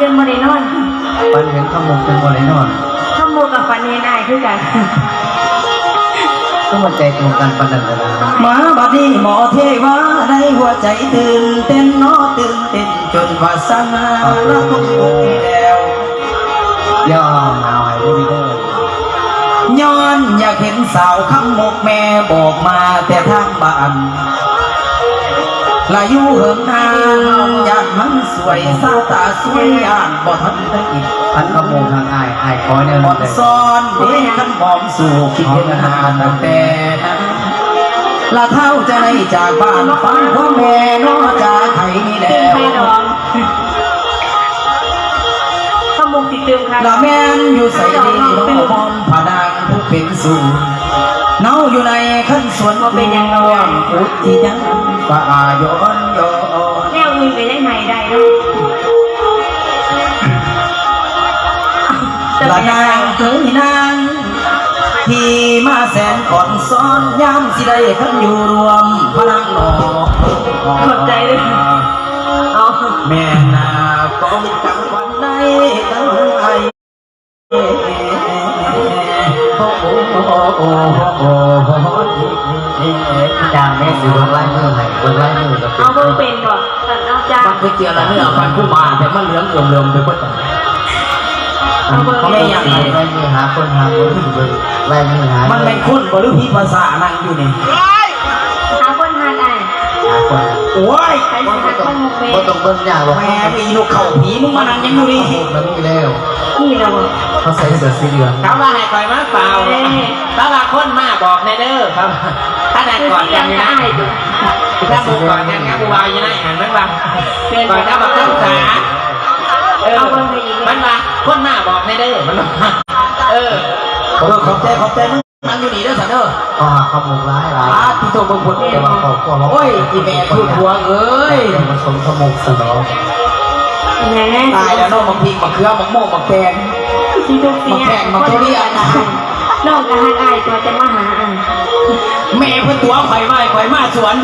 จนบ่ได้นอนปันเห็นขโมกเป็นบ่ได้นอนข้ามูกับฟันเฮนายคือกันก็มาใจตรงกันปันนันเวลามาบัดนี้หมอเทวาในหัวใจตื่นเต้นเนอตื่นเต้นจนว่าสนาละคงบุกแล้วย่อมหนาวให้ผู้มีเด้อย้อนอยากเห็นสาวคำมกแม่บอกมาแต่ทางบ้าน ลาอยู่เหิงนานยานมันสวยสาวตาสวยยานบ่ทันได้อีกปันขโมกทางอ้ายอ้ายคอยเนี่ยอ่มัอนนเลยซ้อนเด็กขันหอมสู่คิดเห็นหาตั้งแต่นั้นละเท่าจะได้จากบ้านฟังพ่อแม่นอจากไทยนี่แล้วแม่ดองข้ามูติดเติมค่ะละแม่นอยู่ใส่ดีน้องหอมผาดังผู้เป็นสู่เนาอยู่ในขั้นสวนว่าเป็นยังว่างอุดที่ยัง ป่าย้อนย้อนแนวอื่นไปได้ไหนได้เนาะจะละเป็นยันางงไงเคยนางที่มาแสนอ่อนซ้อนย้ำสิได้ขันอยู่รวมพลังหนอขอบใจเลยเอาแม่นาก็มีกลางวันในตั้งไอโอ้โอ้โอ้โอ้ โอ้จางแม่สิเบิ่งลายมือให้เบิ่งลายมือก็เป็เอานเบิ่งเป็นก่อนเอาจ้ามันไปเกี่ยวอะไรเนี่ยฟันผู้มาแต่มันเหลืองเลื่อมเลื่อมไปหมดเอาเบิ่งเขาไม่อยากลายมือหาคนหาคนเบิ่งลายมือหามันเป็นคนบหรือพีภาษานั่งอยู่นี่หาคนทานได้หาคนโอ้ยใครจะหาคนมุกเมบ่ต้องเบิ่งยากหรอกแม่มีนกเข่าผีมึงมานั่งยังอยู่นี่แล้วมีแล้วนี่เราบอกเขาใส่เสื้อสีเหลืองเขาว่าให้คอยมาเปล่าแล้วว่าคนมาบอกในเด้อครับ ถ้าได้ก่อนกันอยู่นะได้ถ้าบุกก่อนกันงั้นกูวายอยู่นะหันมันว่าก่อนถ้าบอกต้องษาเออมันว่าคนมาบอกในเด้มันว่าเออขอบใจขอบใจมึงนั่งอยู่นี่เด้อสันเด้อก็หาขโมกร้ายหลายอาที่โตบงพลแต่ว่าครอบครัวเราโอ้ยอีแม่คือหัวเอ้ยมาชมขโมกสนองแหมตายแล้วน้องบางทีบักเขือบักโม่บักแตงสีทุกแข่งมาตัวเรียนน้องกะหันอายตัวจะมาหาอะ แม่เพิ่นตัวข่อยมาข่อยมาสวน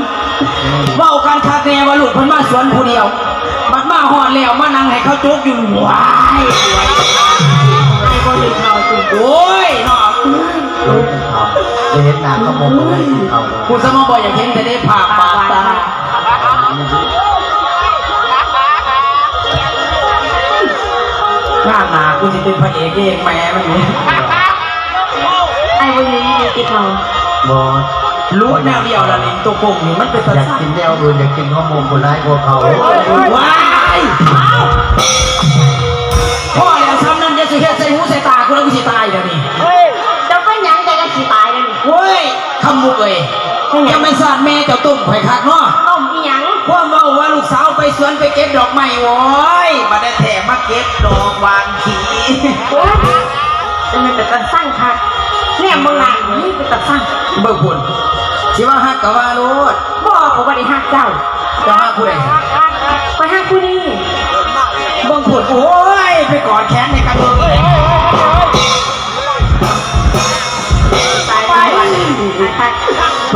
เว้ากันคักแน่ว่าลูกเพิ่นมาสวนผู้เดียวบัดมาฮอดแล้วมานั่งให้เขาจุกอยู่ว้ายไอ้คนอื่นเราจุโอ้ยเนาะรู้เป็นเขาจะเห็นหน้าขโมกก็ไม่กินเขาเลยกูสมองบ่อยากเห็นแต่ได้ภาพบาดตาหน้าหนากูสิเป็นพระเอกเองแม่มันอยู่ไอ้วันนี้มีติดเรา บอสรู้แนวเดียวละลิงตัวโกงนี่มันเป็นสัตอยากว์กินแนวอื่นอยากกินข้าวโมงคนร้ายกว่าเขาว้ายพ่อแล้วซ้ำนั้นจะสิเฮ็ดใส่หูใส่ตากูแล้วกูสิตายเดี๋ยวนี้เจ้าก็ยังใจกันสีตายนั่นเว้ยคำมุกเอ้ยยังไม่ทราบแม่เจ้าตุ่มไข่คักเนาะต้มอีหยังความเมาว่าลูกสาวไปสวนไปเก็บดอกไม้โว้ยมาได้แถมมาเก็บดอกวางขี โอ๊ยจะมันเป็นการสร้างคัก เนี่ยมึงอะนี่เป็นการสร้างเบิ่งพุ่นสิว่าฮักกะว่าโลดบอกเขาว่าได้หักเจ้าจะฮักผู้ใดไปหักผู้นี้เบิ่งพุ่นโอ้ยไปกอดแขนในกันเบิ่งเอ้ยตายไปคัก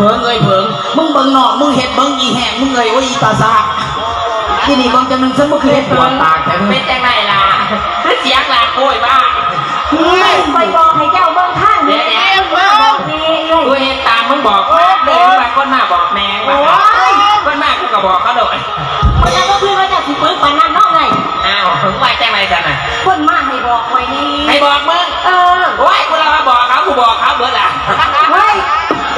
เบิ่งเอ้ยเบิ่งมึงเบิ่งนอกมึงเห็ดเบิ่งอีแหงมึงเอ้ยโอ้ยอีตาซากที่นี่เบิ่งจังนึงซะบ่คือเห็ดตัวตากแท้มึงเป็นจังไรล่ะเสียงลาโกยบ้าไม่ไปบอกให้เจ้าเบิ่ งข้างนี่นี่เลกูยเห็นตามมึงบอกมาเดินมาคนมาบอกแมงมาคนมากูก็บอกเขาโดยคนนั้นก็คือว่าจะสิปึกปานนั้นเนาะไงอ้าวถึงว่าจังไรกันน่ะคนมาให้บอกไว้นี่ให้บอกมึงเออโอ้ยกูเรามาบอกเขากูบอกเขาเบิดล่ะเฮ้ย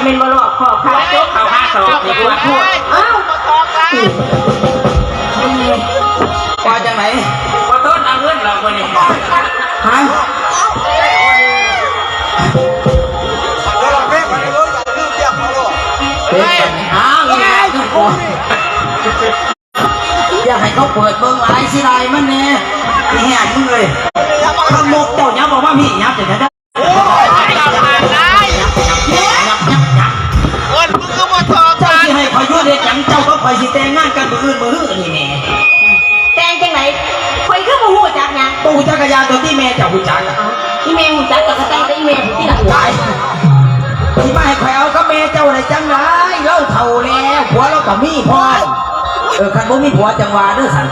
เป็นบลอกขอบค่ะว่าจบเขาห้าสองนี่กูว่าพูดเอ้าว่าจังไหน อกูอยากให้เขาเปิดเบิ่งหลายสิได้มันแน่อีแหงมึงเลยขมกเจ้ายับบอกว่าพี่ยับจะได้ยับยับยับยับคนมึงก็มาทองเจ้าสิให้คอยยั่วเด็กหยังเจ้าก็คอยสิแต่งงานกันมืออื่นมือหื้อนี่แม่แต่งจังไหนคอยขึ้นมาหูจักยังปูจักรยานตัวที่แม่เจ้าหูจักอะอีเมลหูจักกับกระแต่งแต่อีเมลที่หลังตายที่มาให้คอยเอากับแม่เจ้าได้จังไรเล่าเท่า แล้วผัวเราก็มีพ่อเออคันบ่มีผัวจังหวาเด้อสัน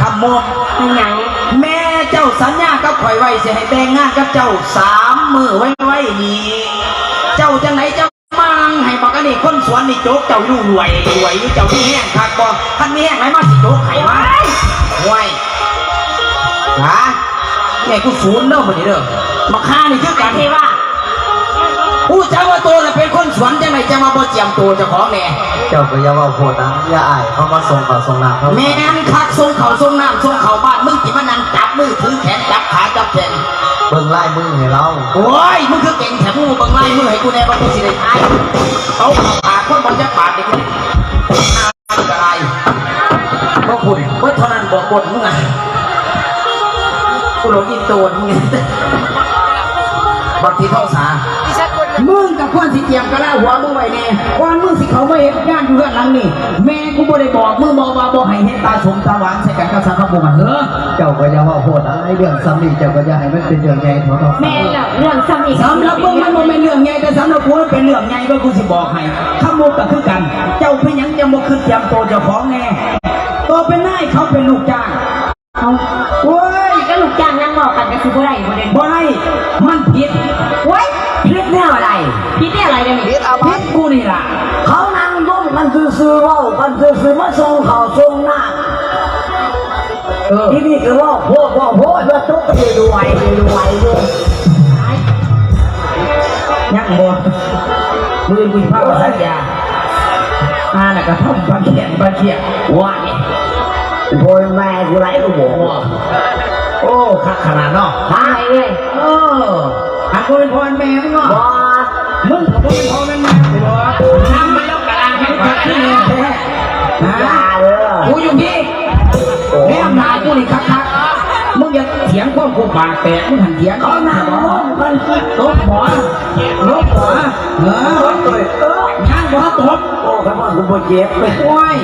คำมกเป็นหยังแม่เจ้าสัญญากับข่อยไว้สิให้แต่งงานกับเจ้าสามมือไว้ไว้นี่เจ้าจังไหนเจ้ามังให้บอกกันนี่คนสวนนี่โจกเจ้าอยู่รวยรวยอยู่เจ้าที่แห้งคักบ่คันมีแห้งไหนมาสิโจกไข่มาห่วยฮะแม่กูศูนย์เด้อคนนี้เด้อมาฆ่านี่คือไอ้กันที่ว่า ผู้เจ้าว่าตัวน่ะเป็นคนสวนจังไหนจะมาบ่เจียมตัวเจ้าของแน่เจ้าก็อย่าว่าโพดนะอย่าอายเขามาส่งเขาส่งน้ำเขาแม่นคักส่งเขาส่งน้ำส่งเขาบ้านมึงจิมานั่งจับมือถือแขนจับขาจับแขนเบิ่งไล่มือให้เราโอ้ยมึงคือเก่งแถมมึงบังไล่มือให้กูแน่ว่ากูสิได้ทายเอาขับปากคนบางจะปาดนี่กูอาอะไรพวกคุณเมื่อเท่านั้นบอกบทมึงอะกูหลงอินโตนมึงเนี่ยบางทีท้องสา มึงกับคนสิเจียมกระลาหัวมึงไว้แน่ก่อนมึงสิเขาไม่เห็นงานอยู่เพื่อนหลังนี่แม่กูบ่ได้บอกมึงบอกว่าบ่ให้เห็นตาชมตาหวานใส่กันกับสังคมมันเถอะเจ้าก็อย่าว่าโพดนะไอ้เรื่องซ้ำนี่เจ้าก็อย่าให้มันเป็นเรื่องใหญ่ของเราแม่เล่าเรื่องซ้ำอีกสำหรับมึงมันบ่เป็นเรื่องใหญ่แต่สำหรับกูมันเป็นเรื่องใหญ่ก็กูสิบอกให้ขโมยก็คือกัน เจ้าเป็นหยังจะบ่คือเตรียมตัวเจ้าของแน่ตัวเป็นนายเขาเป็นลูกจ้างเอาโอ้ยก็ลูกจ้างนั่งบอกกันก็คือบ่ได้บ่ได้ ที่นี่คือว่าพวกว่าพวกว่าตุ๊กตาดูไว้ดูไว้ดูยังบ่มือกูพาภาษายาอาน่ะก็ทำปลาเขียนปลาเขียนว่านี่โพยแม่กูไรกูบอกโอ้โอ้คักขนาดเนาะตายเลยเอออันกูเป็นพ่อเป็นแม่มึงเนาะว่ามึงกับมึงเป็นพ่อเป็นแม่กูเหรอทำมันแล้วกระลังให้มึงฟัเกิงดขึ้นเองแท้อย่าฮะเลยกูอยู่พี่แม่อำ นาจกูนี่คักคักๆมึงอย่าเถียงความกูปากแตกมึงหันเถียงเขานั่งร่วมกันคือตบหมอลบหัวเออตัวเออย่างบ่ตบโอ้ครับว่ากูบ่เจ็บเลยโอ้ย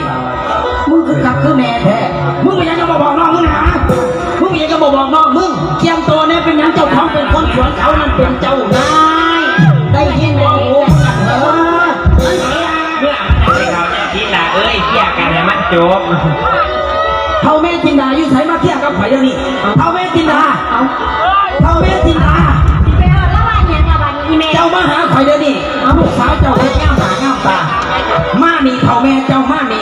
มึงคือคักคือแม่แท้มึงไม่ยังจะบอกน้องมึงนะมึงไม่ยังจะบอกน้องมึงเทียมตัวเนี่ยเป็นยังเจ้าของเป็นคนสวนเขานั่นเป็นเจ้านายได้ยินว่าโอ้เออเมื่อมันจะเขาจะคิดละเอ้ยเกี่ยกันให้มันจบ เท่าแม่จินดาอยู่ไสมาเที่ยงกับไผเดี๋ยวนี้เท่าแม่จินดาเท่าแม่จินดาไปเอาล้วว่าหยังละบันี้อีแม่เจ้ามาหาไผเดี๋ยวนี้ลูกสาวเจ้าเฮ็ดงามหางามตามานี่เท่าแม่เจ้ามานี่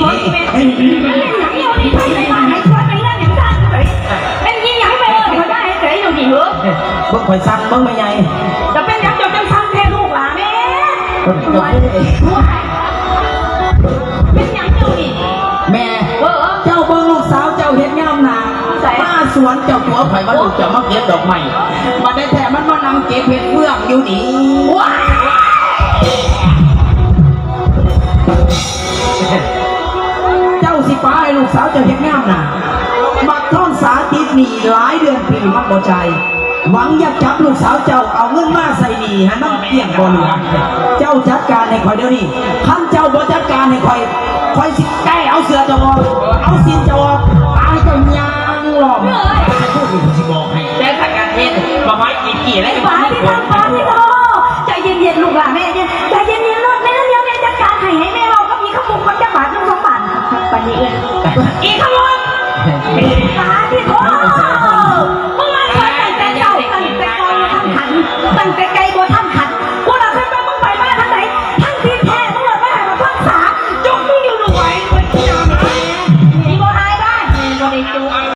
โอ้ยอีแม่เป็นหยังเดียวนี่ไปไหนมาให้ช่วยไปเรื่องหยังซ่านเฉยเป็นยิ่งใหญ่ไปเลยเขาได้ให้เฉยบ่ข่อยสั่งเบิ่งไม่ใหญ่จะเป็นยังจะเป็นซ่านแท้ลูกหลานแม่เบิ่งว้ายว้ายเป็นยังอยู่ดิ แม่เออเออเจ้าเบิ่งลูกสาวเจ้าเฮ็ดงามหนาใส่มาสวนเจ้าตัวไผว่าลูกจะมาเก็บดอกไม้มาได้แท้มันมานั่งเก็บเห็ดเฟืองอยู่นี่ว้ายเจ้าสิฟ้าให้ลูกสาวเจ้าเฮ็ดงามหนาบักท่อนสาติดหนีหลายเดือนปีมันบ่ใจหวังอยากจับลูกสาวเจ้าเอาเงินมาใส่หนีให้มันเกลี้ยงบ่เหลือเจ้าจัดการให้คอยเดี๋ยวนี้คันเจ้าบ่จัดการให้คอย คอยสิแก้เอาเสือเจ้าออกเอาสินเจ้าออกตายเจ้ายางหลอมจะพูดอยู่สิบอกให้แต่ถ้าการเทศมาไว้กี่กี่แล้วฟ้าที่ทำฟ้าที่โตใจเย็นๆลูกหลานแม่เย็นใจเย็นๆลูกแม่เดี๋ยวแม่จัดการให้ให้แม่เราก็มีขมุกคนจะบาดทั้งสองบาทปันนี้เอ้ยอีกขโมยฟ้าที่โตมึงมาคอยตั้งแต่เจ้าตั้งแต่ก่อนมาทำขันตั้งแต่